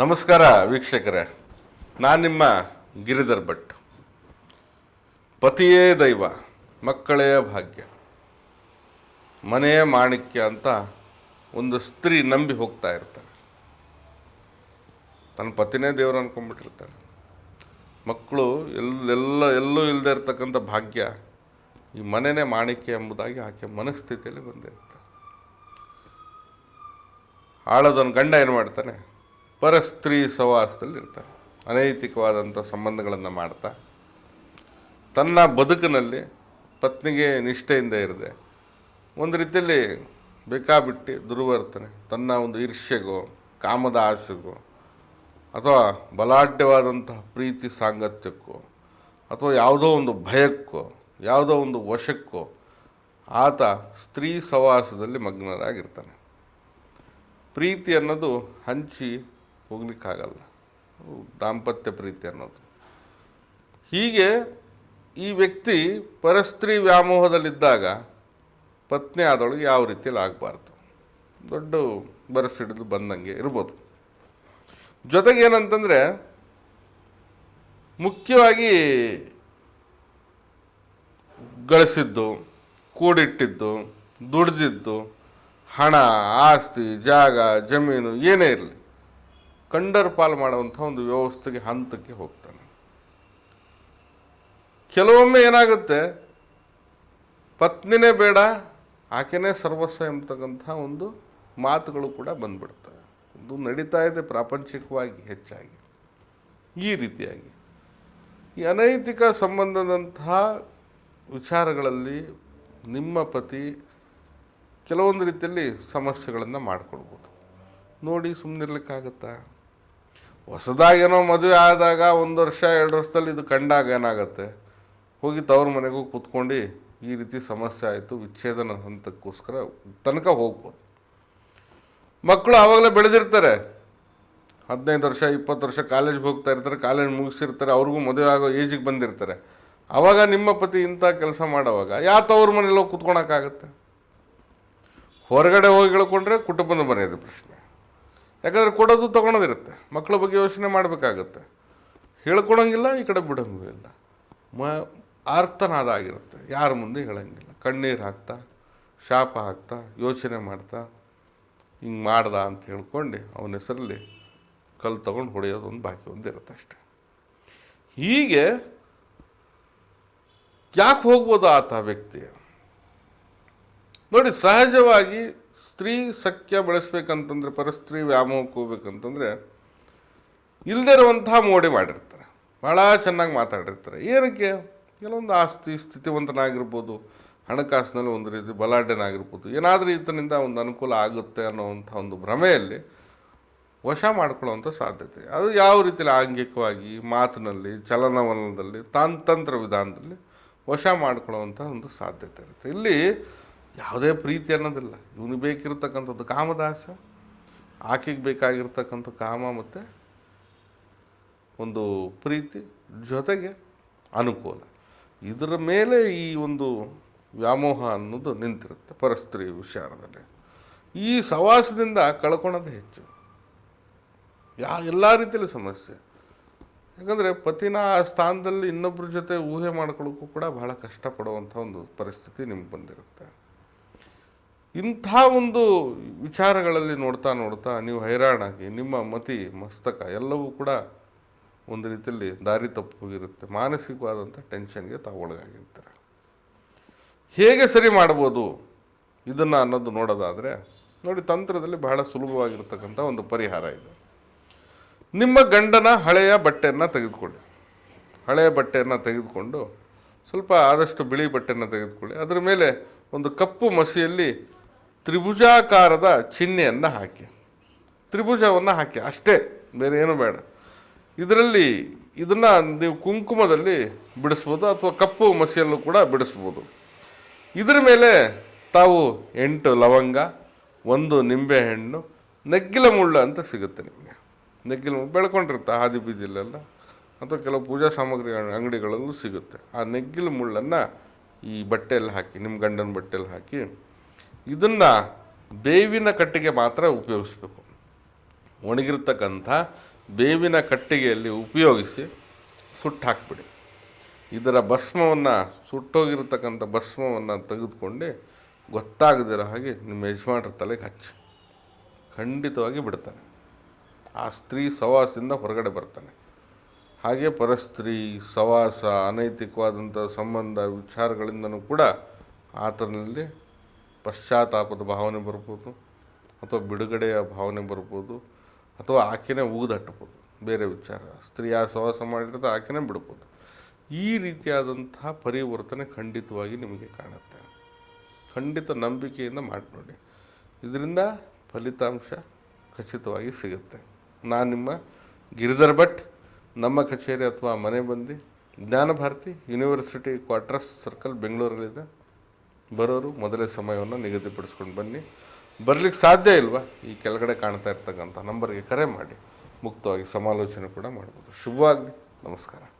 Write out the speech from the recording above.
ನಮಸ್ಕಾರ ವೀಕ್ಷಕರೇ. ನಾನು ನಿಮ್ಮ ಗಿರಿಧರ್ ಭಟ್. ಪತಿಯೇ ದೈವ, ಮಕ್ಕಳೇ ಭಾಗ್ಯ. ಮನೆಯೇ ಮಾಣಿಕ್ಯ ಅಂತ ಒಂದು ಸ್ತ್ರೀ ನಂಬಿ ಹೋಗ್ತಾ ಇರ್ತಾರೆ. ತನ್ನ ಪತಿನೇ ದೇವರು ಅನ್ಕೊಂಡ್ಬಿಟ್ಟಿರ್ತಾಳೆ. ಮಕ್ಕಳು ಎಲ್ಲೆಲ್ಲ, ಎಲ್ಲೂ ಇಲ್ಲದೆ ಇರ್ತಕ್ಕಂಥ ಭಾಗ್ಯ ಈ ಮನೆಯೇ ಮಾಣಿಕ್ಯ ಎಂಬುದಾಗಿ ಆಕೆ ಮನಸ್ಥಿತಿಯಲ್ಲಿ ಬಂದಿರ್ತಾಳೆ ಆಳದವನ ಗಂಡ ಏನು ಮಾಡ್ತಾನೆ? ಪರಸ್ತ್ರೀ ಸವಾಸದಲ್ಲಿ ಇರ್ತಾರೆ ಅನೈತಿಕವಾದಂಥ ಸಂಬಂಧಗಳನ್ನು ಮಾಡ್ತಾ, ತನ್ನ ಬದುಕಿನಲ್ಲಿ ಪತ್ನಿಗೆ ನಿಷ್ಠೆಯಿಂದ ಇರದೆ, ಒಂದು ರೀತಿಯಲ್ಲಿ ಬೇಕಾಬಿಟ್ಟು ದುರ್ವರ್ತನೆ, ತನ್ನ ಒಂದು ಈರ್ಷ್ಯೆಗೋ ಕಾಮದ ಆಸೆಗೋ, ಅಥವಾ ಬಲಾಢ್ಯವಾದಂತಹ ಪ್ರೀತಿ ಸಾಂಗತ್ಯಕ್ಕೋ, ಅಥವಾ ಯಾವುದೋ ಒಂದು ಭಯಕ್ಕೋ, ಯಾವುದೋ ಒಂದು ವಶಕ್ಕೋ, ಆತ ಸ್ತ್ರೀ ಸವಾಸದಲ್ಲಿ ಮಗ್ನರಾಗಿರ್ತಾನೆ. ಪ್ರೀತಿ ಅನ್ನೋದು ಹಂಚಿ ಹೋಗ್ಲಿಕ್ಕಾಗಲ್ಲ. ದಾಂಪತ್ಯ ಪ್ರೀತಿ ಅನ್ನೋದು. ಹೀಗೆ ಈ ವ್ಯಕ್ತಿ ಪರಸ್ತ್ರೀ ವ್ಯಾಮೋಹದಲ್ಲಿದ್ದಾಗ ಪತ್ನಿ ಆದೊಳಗೆ ಯಾವ ರೀತಿಯಲ್ಲಿ ಆಗಬಾರ್ದು. ದೊಡ್ಡ ಬರಸಿಡಿದು ಬಂದಂಗೆ ಇರ್ಬೋದು. ಜೊತೆಗೆ ಏನಂತಂದರೆ ಮುಖ್ಯವಾಗಿ ಗಳಿಸಿದ್ದು, ಕೂಡಿಟ್ಟಿದ್ದು, ದುಡ್ದಿದ್ದು, ಹಣ, ಆಸ್ತಿ, ಜಾಗ, ಜಮೀನು ಏನೇ ಇರಲಿ. ಕಂಡರ್ ಪಾಲ್ ಮಾಡುವಂಥ ಒಂದು ವ್ಯವಸ್ಥೆಗೆ ಹಂತಕ್ಕೆ ಹೋಗ್ತಾನೆ. ಕೆಲವೊಮ್ಮೆ ಏನಾಗುತ್ತೆ? ಪತ್ನಿನೇ ಬೇಡ, ಆಕೆನೇ ಸರ್ವಸ್ವ ಎಂಬತಕ್ಕಂಥ ಒಂದು ಮಾತುಗಳು ಕೂಡ ಬಂದ್ಬಿಡ್ತವೆ. ಇದು ನಡೀತಾ ಇದೆ ಪ್ರಾಪಂಚಿಕವಾಗಿ ಹೆಚ್ಚಾಗಿ. ಈ ರೀತಿಯಾಗಿ. ಈ ಅನೈತಿಕ ಸಂಬಂಧದಂತಹ ವಿಚಾರಗಳಲ್ಲಿ ನಿಮ್ಮ ಪತಿ ಕೆಲವೊಂದು ರೀತಿಯಲ್ಲಿ ಸಮಸ್ಯೆಗಳನ್ನು ಮಾಡಿಕೊಡ್ಬೋದು ನೋಡಿ ಸುಮ್ಮನಿರ್ಲಿಕ್ಕಾಗತ್ತಾ ಹೊಸದಾಗೇನೋ ಮದುವೆ ಆದಾಗ ಒಂದು ವರ್ಷ, ಎರಡು ವರ್ಷದಲ್ಲಿ ಇದು ಕಂಡಾಗ ಏನಾಗುತ್ತೆ? ಹೋಗಿ ತವ್ರ ಮನೆಗೂ ಕೂತ್ಕೊಂಡು ಈ ರೀತಿ ಸಮಸ್ಯೆ ಆಯಿತು, ವಿಚ್ಛೇದನ ಹಂತಕ್ಕೋಸ್ಕರ ತನಕ ಹೋಗ್ಬೋದು. ಮಕ್ಕಳು ಆವಾಗಲೇ ಬೆಳೆದಿರ್ತಾರೆ. ಹದಿನೈದು ವರ್ಷ, ಇಪ್ಪತ್ತು ವರ್ಷ ಕಾಲೇಜ್ಗೆ ಹೋಗ್ತಾ ಇರ್ತಾರೆ, ಕಾಲೇಜ್ ಮುಗಿಸಿರ್ತಾರೆ, ಅವ್ರಿಗೂ ಮದುವೆ ಆಗೋ ಏಜಿಗೆ ಬಂದಿರ್ತಾರೆ. ಆವಾಗ ನಿಮ್ಮ ಪತಿ ಇಂಥ ಕೆಲಸ ಮಾಡೋವಾಗ ಯಾವ ತವ್ರ ಮನೇಲಿ ಹೋಗಿ ಕೂತ್ಕೊಳಕ್ಕಾಗತ್ತೆ? ಹೊರಗಡೆ ಹೋಗಿ ಹೇಳ್ಕೊಂಡ್ರೆ ಕುಟುಂಬದ ಮನೆಯದು ಪ್ರಶ್ನೆ. ಯಾಕಂದರೆ ಕೊಡೋದು ತೊಗೊಳೋದಿರುತ್ತೆ. ಮಕ್ಕಳ ಬಗ್ಗೆ ಯೋಚನೆ ಮಾಡಬೇಕಾಗತ್ತೆ. ಹೇಳ್ಕೊಳಂಗಿಲ್ಲ ಈ ಕಡೆ ಬಿಡೋಂಗೂ ಇಲ್ಲ. ಮ ಆರ್ತನಾದ ಆಗಿರುತ್ತೆ ಯಾರ ಮುಂದೆ ಹೇಳೋಂಗಿಲ್ಲ. ಕಣ್ಣೀರು ಹಾಕ್ತಾ, ಶಾಪ ಹಾಕ್ತಾ, ಯೋಚನೆ ಮಾಡ್ತಾ, ಹಿಂಗೆ ಮಾಡ್ದ ಅಂತ ಹೇಳ್ಕೊಂಡು ಅವನ ಹೆಸರಲ್ಲಿ ಕಲ್ಲು ತೊಗೊಂಡು ಹೊಡೆಯೋದು ಒಂದು ಬಾಕಿ ಒಂದಿರುತ್ತೆ ಅಷ್ಟೆ. ಹೀಗೆ ಯಾಕೆ ಹೋಗ್ಬೋದು ಆತ ವ್ಯಕ್ತಿ? ನೋಡಿ, ಸಹಜವಾಗಿ ಸ್ತ್ರೀ ಸಖ್ಯ ಬೆಳೆಸ್ಬೇಕಂತಂದ್ರೆ ಪರಸ್ತ್ರೀ ವ್ಯಾಮೋಹಕ್ಕೆ ಹೋಗ್ಬೇಕಂತಂದ್ರೆ ಇಲ್ಲದೇ ಇರುವಂತಹ ಮೋಡಿ ಮಾಡಿರ್ತಾರೆ. ಭಾಳ ಚೆನ್ನಾಗಿ ಮಾತಾಡಿರ್ತಾರೆ. ಏನಕ್ಕೆ? ಕೆಲವೊಂದು ಆಸ್ತಿ ಸ್ಥಿತಿವಂತನಾಗಿರ್ಬೋದು, ಹಣಕಾಸಿನಲ್ಲಿ ಒಂದು ರೀತಿ ಬಲಾಢ್ಯನಾಗಿರ್ಬೋದು, ಏನಾದರೂ ಈತನಿಂದ ಒಂದು ಅನುಕೂಲ ಆಗುತ್ತೆ ಅನ್ನೋವಂಥ ಒಂದು ಭ್ರಮೆಯಲ್ಲಿ ವಶ ಮಾಡ್ಕೊಳ್ಳೋವಂಥ ಸಾಧ್ಯತೆ. ಅದು ಯಾವ ರೀತಿಯಲ್ಲಿ ಆಂಗಿಕವಾಗಿ, ಮಾತಿನಲ್ಲಿ, ಚಲನವಲನದಲ್ಲಿ, ತಾಂತಂತ್ರ ವಿಧಾನದಲ್ಲಿ ವಶ ಮಾಡ್ಕೊಳ್ಳೋವಂಥ ಒಂದು ಸಾಧ್ಯತೆ ಇರುತ್ತೆ. ಇಲ್ಲಿ ಯಾವುದೇ ಪ್ರೀತಿ ಅನ್ನೋದಿಲ್ಲ. ಇವನು ಬೇಕಿರತಕ್ಕಂಥದ್ದು ಕಾಮದಾಸ, ಆಕೆಗೆ ಬೇಕಾಗಿರ್ತಕ್ಕಂಥ ಕಾಮ ಮತ್ತು ಒಂದು ಪ್ರೀತಿ ಜೊತೆಗೆ ಅನುಕೂಲ. ಇದರ ಮೇಲೆ ಈ ಒಂದು ವ್ಯಾಮೋಹ ಅನ್ನೋದು ನಿಂತಿರುತ್ತೆ ಪರಸ್ತ್ರೀ ವಿಚಾರದಲ್ಲಿ. ಈ ಸವಾಸದಿಂದ ಕಳ್ಕೊಳ್ಳೋದು ಹೆಚ್ಚು. ಯಾ, ಎಲ್ಲ ರೀತಿಯಲ್ಲಿ ಸಮಸ್ಯೆ. ಯಾಕಂದರೆ ಪತಿನ ಆ ಸ್ಥಾನದಲ್ಲಿ ಇನ್ನೊಬ್ಬರ ಜೊತೆ ಊಹೆ ಮಾಡ್ಕೊಳ್ಳೋಕ್ಕೂ ಕೂಡ ಬಹಳ ಕಷ್ಟಪಡುವಂಥ ಒಂದು ಪರಿಸ್ಥಿತಿ ನಿಮ್ಗೆ ಬಂದಿರುತ್ತೆ. ಇಂಥ ಒಂದು ವಿಚಾರಗಳಲ್ಲಿ ನೋಡ್ತಾ ನೋಡ್ತಾ ನೀವು ಹೈರಾಣಾಗಿ ನಿಮ್ಮ ಮತಿ, ಮಸ್ತಕ ಎಲ್ಲವೂ ಕೂಡ ಒಂದು ರೀತಿಯಲ್ಲಿ ದಾರಿ ತಪ್ಪು ಹೋಗಿರುತ್ತೆ. ಮಾನಸಿಕವಾದಂಥ ಟೆನ್ಷನ್ಗೆ ತಾವು ಒಳಗಾಗಿರ್ತಾರೆ. ಹೇಗೆ ಸರಿ ಮಾಡ್ಬೋದು ಇದನ್ನು ಅನ್ನೋದು ನೋಡೋದಾದರೆ, ನೋಡಿ ತಂತ್ರದಲ್ಲಿ ಬಹಳ ಸುಲಭವಾಗಿರ್ತಕ್ಕಂಥ ಒಂದು ಪರಿಹಾರ ಇದೆ. ನಿಮ್ಮ ಗಂಡನ ಹಳೆಯ ಬಟ್ಟೆಯನ್ನು ತೆಗೆದುಕೊಳ್ಳಿ. ಹಳೆಯ ಬಟ್ಟೆಯನ್ನು ತೆಗೆದುಕೊಂಡು ಸ್ವಲ್ಪ ಆದಷ್ಟು ಬಿಳಿ ಬಟ್ಟೆಯನ್ನು ತೆಗೆದುಕೊಳ್ಳಿ. ಅದರ ಮೇಲೆ ಒಂದು ಕಪ್ಪು ಮಸಿಯಲ್ಲಿ ತ್ರಿಭುಜಾಕಾರದ ಚಿಹ್ನೆಯನ್ನು ಹಾಕಿ. ತ್ರಿಭುಜವನ್ನು ಹಾಕಿ. ಅಷ್ಟೇ, ಬೇರೆ ಏನು ಬೇಡ. ಇದರಲ್ಲಿ ಇದನ್ನು ನೀವು ಕುಂಕುಮದಲ್ಲಿ ಬಿಡಿಸ್ಬೋದು ಅಥವಾ ಕಪ್ಪು ಮಸಿಯಲ್ಲೂ ಕೂಡ ಬಿಡಿಸ್ಬೋದು. ಇದರ ಮೇಲೆ ತಾವು ಎಂಟು ಲವಂಗ, ಒಂದು ನಿಂಬೆಹಣ್ಣು ನೆಗ್ಗಿಲ ಮುಳ್ಳು ಅಂತ ಸಿಗುತ್ತೆ ನಿಮಗೆ. ನೆಗ್ಗಿಲ ಮುಳ್ಳು ಬೆಳ್ಕೊಂಡಿರುತ್ತೆ, ಹಾದಿ ಬೀದಿಲೆಲ್ಲ. ಅಥವಾ ಕೆಲವು ಪೂಜಾ ಸಾಮಗ್ರಿ ಅಂಗಡಿಗಳಲ್ಲೂ ಸಿಗುತ್ತೆ. ಆ ನೆಗ್ಗಿಲ ಮುಳ್ಳನ್ನು ಈ ಬಟ್ಟೆಯಲ್ಲಿ ಹಾಕಿ, ನಿಮ್ಮ ಗಂಡನ ಬಟ್ಟೆಯಲ್ಲಿ ಹಾಕಿ ಇದನ್ನು ಬೇವಿನ ಕಟ್ಟಿಗೆ ಮಾತ್ರ ಉಪಯೋಗಿಸ್ಬೇಕು. ಒಣಗಿರ್ತಕ್ಕಂಥ ಬೇವಿನ ಕಟ್ಟಿಗೆಯಲ್ಲಿ ಉಪಯೋಗಿಸಿ ಸುಟ್ಟು ಹಾಕ್ಬಿಡಿ. ಇದರ ಭಸ್ಮವನ್ನು, ಸುಟ್ಟೋಗಿರ್ತಕ್ಕಂಥ ಭಸ್ಮವನ್ನು ತೆಗೆದುಕೊಂಡು ಗೊತ್ತಾಗದಿರೋ ಹಾಗೆ ನಿಮ್ಮ ಯಜಮಾನ್ರ ತಲೆಗೆ ಹಚ್ಚಿ. ಖಂಡಿತವಾಗಿ ಬಿಡ್ತಾನೆ. ಆ ಸ್ತ್ರೀ ಸವಾಸದಿಂದ ಹೊರಗಡೆ ಬರ್ತಾನೆ. ಹಾಗೆ ಪರಸ್ತ್ರೀ, ಸವಾಸ, ಅನೈತಿಕವಾದಂಥ ಸಂಬಂಧ, ವಿಚಾರಗಳಿಂದನೂ ಕೂಡ ಆತನಲ್ಲಿ ಪಶ್ಚಾತ್ತಾಪದ ಭಾವನೆ ಬರ್ಬೋದು ಅಥವಾ ಬಿಡುಗಡೆಯ ಭಾವನೆ ಬರ್ಬೋದು ಅಥವಾ ಆಕೆನೇ ಉಗಿದಟ್ಟಬೋದು ಬೇರೆ ವಿಚಾರ. ಸ್ತ್ರೀ ಆ ಸಹವಾಸ ಮಾಡಿರೋದು ಆಕೆನೇ ಬಿಡ್ಬೋದು. ಈ ರೀತಿಯಾದಂತಹ ಪರಿವರ್ತನೆ ಖಂಡಿತವಾಗಿ ನಿಮಗೆ ಕಾಣುತ್ತೆ. ಖಂಡಿತ ನಂಬಿಕೆಯಿಂದ ಮಾಡಿ ನೋಡಿ. ಇದರಿಂದ ಫಲಿತಾಂಶ ಖಚಿತವಾಗಿ ಸಿಗುತ್ತೆ. ನಾನು ನಿಮ್ಮ ಗಿರಿಧರ್ ಭಟ್. ನಮ್ಮ ಕಚೇರಿ ಅಥವಾ ಮನೆ ಬಂದು. ಜ್ಞಾನಭಾರತಿ ಯೂನಿವರ್ಸಿಟಿ ಕ್ವಾರ್ಟರ್ಸ್ ಸರ್ಕಲ್ ಬೆಂಗಳೂರಲ್ಲಿದೆ. ಬರೋರು ಮೊದಲೇ ಸಮಯವನ್ನು ನಿಗದಿಪಡಿಸ್ಕೊಂಡು ಬನ್ನಿ. ಬರಲಿಕ್ಕೆ ಸಾಧ್ಯ ಇಲ್ವಾ? ಈ ಕೆಳಗಡೆ ಕಾಣ್ತಾ ಇರ್ತಕ್ಕಂಥ ನಂಬರ್ಗೆ ಕರೆ ಮಾಡಿ. ಮುಕ್ತವಾಗಿ ಸಮಾಲೋಚನೆ ಕೂಡ ಮಾಡ್ಬೋದು. ಶುಭವಾಗಲಿ. ನಮಸ್ಕಾರ.